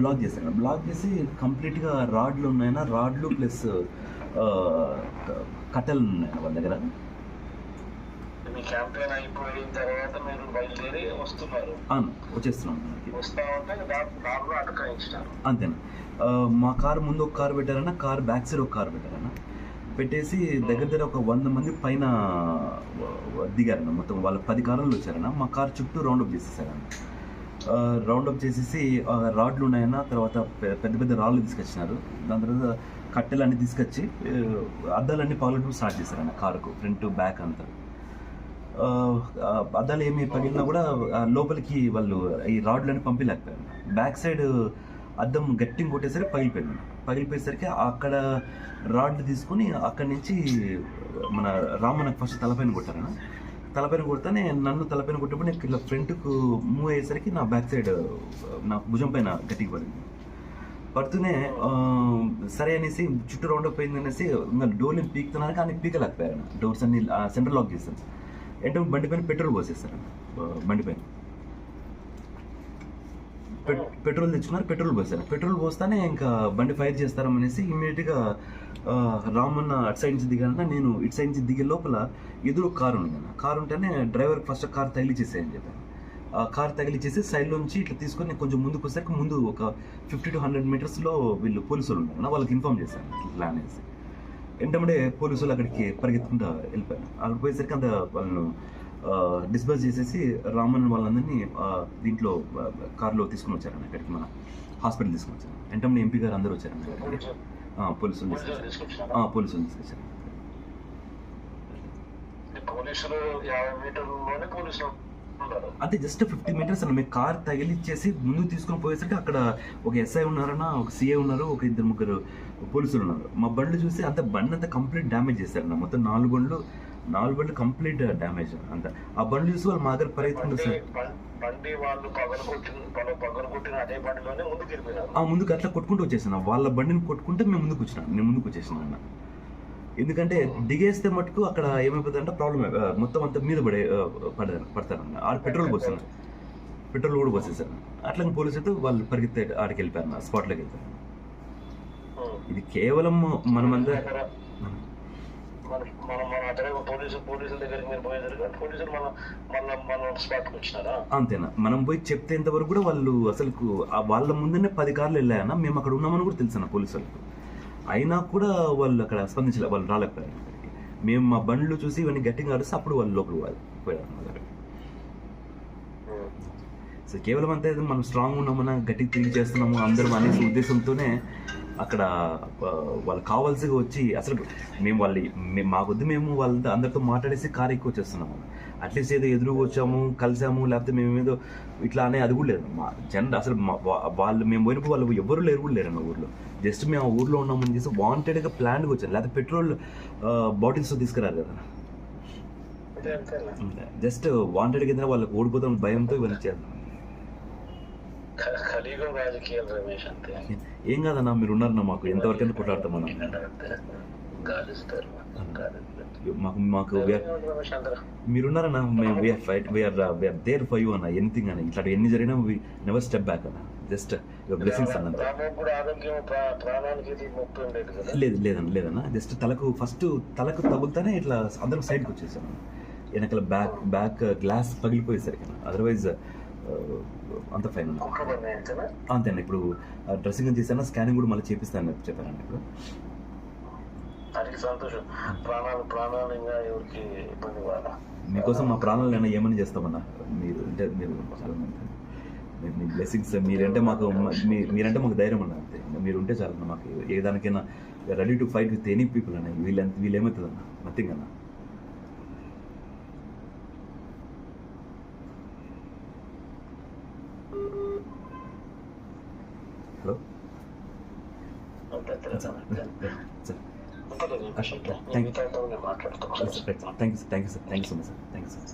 Black చేశాను. Black చేసి కంప్లీట్గా రాడ్లు ఉన్నాయన్నా రాడ్లు ప్లస్ కట్టెలు ఉన్నాయన్న వాళ్ళ దగ్గర. మీ క్యాంపెయిన్ అయిపోయిన తర్వాత మీరు బయలుదేరి వస్తున్నారు. అవును వచ్చేస్తున్నాం. అంతేనా? మా కారు ముందు ఒక కారు పెట్టారన్న కార్ బ్యాక్ సైడ్ ఒక కారు పెట్టారన్న. పెట్టేసి దగ్గర దగ్గర ఒక వంద మంది పైన దిగారన్న. మొత్తం వాళ్ళ పది కార్లు వచ్చారన్న. మా కార్ చుట్టూ రౌండప్ చేసేసారన్న. రౌండప్ చేసేసి రాడ్లు ఉన్నాయన్న తర్వాత పెద్ద పెద్ద రాళ్ళు తీసుకొచ్చినారు. దాని తర్వాత కట్టెలన్నీ తీసుకొచ్చి అద్దాలన్నీ పగలడం స్టార్ట్ చేశారన్న కారుకు ఫ్రంట్ బ్యాక్ అంతా. అద్దాలు ఏమి పగిలినా కూడా లోపలికి వాళ్ళు ఈ రాడ్లని పంపించలేకపోయారు బ్యాక్ సైడ్ అద్దం గట్టింగ్ కొట్టేసరికి పగిలిపోయింది పగిలిపోయేసరికి అక్కడ రాడ్లు తీసుకుని అక్కడి నుంచి మన రామన్నకు ఫస్ట్ తలపైన కొట్టారన్న. తలపైన కొడితేనే నన్ను తలపైన కొట్టినప్పుడు నేను ఇట్లా ఫ్రంట్కు మూవ్ అయ్యేసరికి నా బ్యాక్ సైడ్ నా భుజం పైన గట్టికి పడింది. పడుతూనే సరే అనేసి చుట్టూ రౌండ్ అప్ అయింది అనేసి డోర్ని పీకుతున్నారు కానీ పీకలేకపోయారు. డోర్స్ అన్ని సెంటర్ లాక్ చేశాను అంటే బండి పైన పెట్రోల్ పోసేస్తారు ఆ, బండి పైన. పెట్రోల్ తెచ్చుకున్నారు పెట్రోల్ పోస్తారు పెట్రోల్ పోస్తానే ఇంకా బండి ఫైర్ చేస్తారనేసి ఇమీడియట్గా రామన్న అటు సైడ్ నుంచి దిగాలన్నా నేను ఇటు సైడ్ నుంచి దిగే లోపల ఎదురు కారు ఉంది కారు ఉంటేనే డ్రైవర్ ఫస్ట్ కార్ తగిలిచ్చేసేయని చెప్పాను ఆ కార్ తగిలిచ్చేసి సైడ్ ఇట్లా తీసుకొని కొంచెం ముందుకు వచ్చాక ముందు ఒక ఫిఫ్టీ టు హండ్రెడ్ మీటర్స్లో వీళ్ళు పోలీసులు ఉన్నారు వాళ్ళకి ఇన్ఫామ్ చేశాను ఇట్లా అనేసి వెంటనే పోలీసులు అక్కడికి పరిగెత్తుకుంటూ వెళ్ళిపోయాను అక్కడికి పోయేసరికి అంత వాళ్ళను డిస్బర్స్ చేసేసి రామన్ వాళ్ళందరినీ దీంట్లో కారులో తీసుకుని వచ్చారన్న ఇక్కడికి మన హాస్పిటల్ తీసుకుని వచ్చారు. వెంటనే ఎంపీ గారు అందరూ వచ్చారన్న. ఆ, పోలీసులు తీసుకొచ్చారు. పోలీసులు తీసుకొచ్చారు. అంటే జస్ట్ ఫిఫ్టీ మీటర్స్ అన్న మేము కార్ తగిలిచ్చేసి ముందుకు తీసుకొని పోయేసరికి అక్కడ ఒక ఎస్ఐ ఉన్నారన్న ఒక సిఐ ఉన్నారు ఒక ఇద్దరు ముగ్గురు పోలీసులు ఉన్నారు. మా బండ్లు చూసి అంత బండి అంతా కంప్లీట్ డ్యామేజ్ చేశారన్న. మొత్తం నాలుగు బండ్లు నాలుగు బండ్లు కంప్లీట్ డ్యామేజ్. అంత. ఆ బండ్లు చూసి వాళ్ళు మా దగ్గర పరిగెత్తుకుంటూ బండి సార్. బండి వాళ్ళు అదే బండిలోనే ముందుకు ఆ ముందుకు అట్లా కొట్టుకుంటూ వచ్చేసాను. వాళ్ళ బండిని కొట్టుకుంటే మేము ముందుకు వచ్చినాం నేను ముందుకు వచ్చేసాను అన్న. ఎందుకంటే దిగేస్తే మటుకు అక్కడ ఏమైపోతుంది అంటే ప్రాబ్లం మొత్తం అంతా మీద పడే ఆ, పడతారు పడతారన్న. ఆడ పెట్రోల్ పోసాను పెట్రోల్ కూడా పోసేసాను అట్లా పోలీసులతో వాళ్ళు పరిగెత్తే ఆడికి వెళ్ళిపోయారు స్పాట్లోకి వెళ్ళిపోయారు. ఉం. ఇది కేవలం మనమంతా మన మన అతనే పోలీసు పోలీసుల దగ్గరికి మీరు పోలీసులు మన మన మన స్పాట్కి వచ్చినారా? అంతేనా? మనం పోయి చెప్తేంత వరకు కూడా వాళ్ళు అసలు వాళ్ళ ముందునే పది కార్లు వెళ్ళాయన్న మేము అక్కడ ఉన్నామని కూడా తెలుసు పోలీసు వాళ్ళకు అయినా కూడా వాళ్ళు అక్కడ స్పందించలే వాళ్ళు రాలేకపోయారు. మేము మా బండ్లు చూసి ఇవన్నీ గట్టిగా అరిస్తే అప్పుడు వాళ్ళు లోపలికి పోయారు. సో కేవలం అంతే మనం స్ట్రాంగ్ ఉన్నామన్నా గట్టిగా తిరిగి చేస్తున్నాము అందరం అనేసి ఉద్దేశంతోనే అక్కడ వాళ్ళు కావాల్సిగా వచ్చి అసలు మేము వాళ్ళ మేము మా కొద్ది మేము వాళ్ళతో అందరితో మాట్లాడేసి కార్ ఎక్కువ వచ్చేస్తున్నాము అట్లీస్ట్ ఏదో ఎదురుగా వచ్చాము కలిసాము లేకపోతే మేము ఏదో ఇట్లా అనే అది కూడా లేదు. మా జనరల్ అసలు మా- వాళ్ళు మేము పోయినప్పుడు వాళ్ళు ఎవరు లేరు కూడా లేరు అన్న ఊర్లో. జస్ట్ మేము ఆ ఊర్లో ఉన్నామని చేసి వాంటెడ్గా ప్లాన్గా వచ్చారు లేకపోతే పెట్రోల్ బాటిల్స్ తీసుకురారు కదా. జస్ట్ వాంటెడ్గా వాళ్ళకి ఓడిపోతాం భయంతో ఇవన్నీ క- కలియుగం రాజకీయాలు రమేష్ అంతే ఏం కాదన్నా మీరు ఉన్నారన్నా మాకు కొట్లాడతాం మనం? ఏంటంటే గాలిస్తారు. గాలిస్తారు. మాకు మాకు మీరున్నారన్నా మేము we are fight we are we are there for you అన్న. ఎనీథింగ్ అన్న. ఇట్లా ఎన్ని జరిగినా వి నెవర్ స్టెప్ బ్యాక్ అన్న. జస్ట్ బ్లెస్సింగ్స్ అన్న రామకు కూడా ఆరోగ్యం ప్రా- ప్రాణానికి ఇది ముప్పు ఏం లేదు లేదన్న లేదన్న. జస్ట్ తలకు ఫస్ట్ తలకు తగులుతానే ఇట్లా అందరం సైడ్కి వచ్చేసాను వెనకాల బ్యాక్ బ్యాక్ గ్లాస్ పగిలిపోయేసరికి అదర్వైజ్ అంత ఫైన్ అంతేనా? ఇప్పుడు డ్రెస్సింగ్ చేశాను? స్కానింగ్ కూడా మళ్ళీ చేపిస్తాను చెప్పానండి ఇప్పుడు. అది సంతోషం. ప్రాణాలు ప్రాణాలు ఇంకా ఎవరికి ఇబ్బంది మీకోసం మా ప్రాణాలైనా ఏమని చేస్తామన్నా? మీరు అంటే మీరు మీ- బ్లెస్సింగ్స్ మీరంటే మాకు మీరంటే మాకు ధైర్యం అన్న అంతే. మీరు ఉంటే చాలన్న మాకు ఏ దానికైనా ready to fight with any people అన్న వీళ్ళు వీళ్ళు ఏమవుతుంది అన్న నథింగ్ అన్న. Thank you sir thank you sir thank you so much sir thank you sir